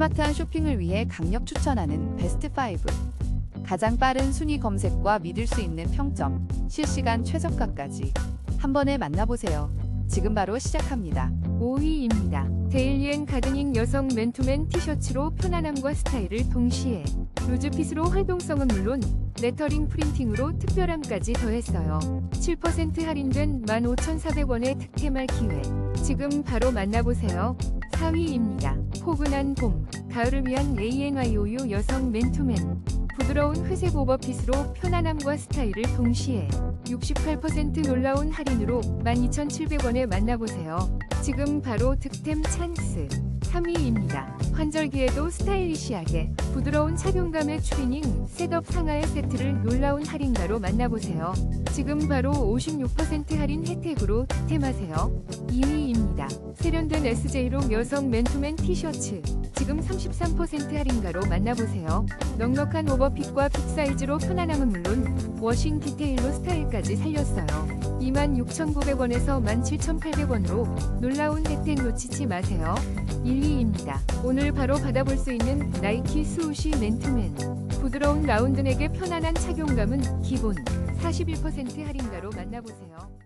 스마트한 쇼핑을 위해 강력 추천하는 베스트 5. 가장 빠른 순위 검색과 믿을 수 있는 평점, 실시간 최저가까지 한 번에 만나보세요. 지금 바로 시작합니다. 5위입니다. 데일리앤 가드닝 여성 맨투맨 티셔츠로 편안함과 스타일을 동시에 루즈핏으로 활동성은 물론 레터링 프린팅으로 특별함까지 더했어요. 7% 할인된 15,400원의 득템할 기회. 지금 바로 만나보세요. 4위입니다. 포근한 봄, 가을을 위한 ANYOU 여성 맨투맨. 부드러운 회색 오버핏으로 편안함과 스타일을 동시에 68% 놀라운 할인으로 12,700원에 만나보세요. 지금 바로 득템 찬스. 3위입니다. 환절기에도 스타일리시하게 부드러운 착용감의 추리닝 셋업 상하의 세트를 놀라운 할인가로 만나보세요. 지금 바로 56% 할인 혜택으로 득템하세요. 2위입니다. 세련된 SJ로 여성 맨투맨 티셔츠 지금 33% 할인가로 만나보세요. 넉넉한 오버핏과 빅사이즈로 편안함은 물론 워싱 디테일로 스타일까지 살렸어요. 26,900원에서 17,800원으로 놀라운 놓치지 마세요. 1위입니다. 오늘 바로 받아볼 수 있는 나이키 스우시 맨투맨. 부드러운 라운드넥의 편안한 착용감은 기본 41% 할인가로 만나보세요.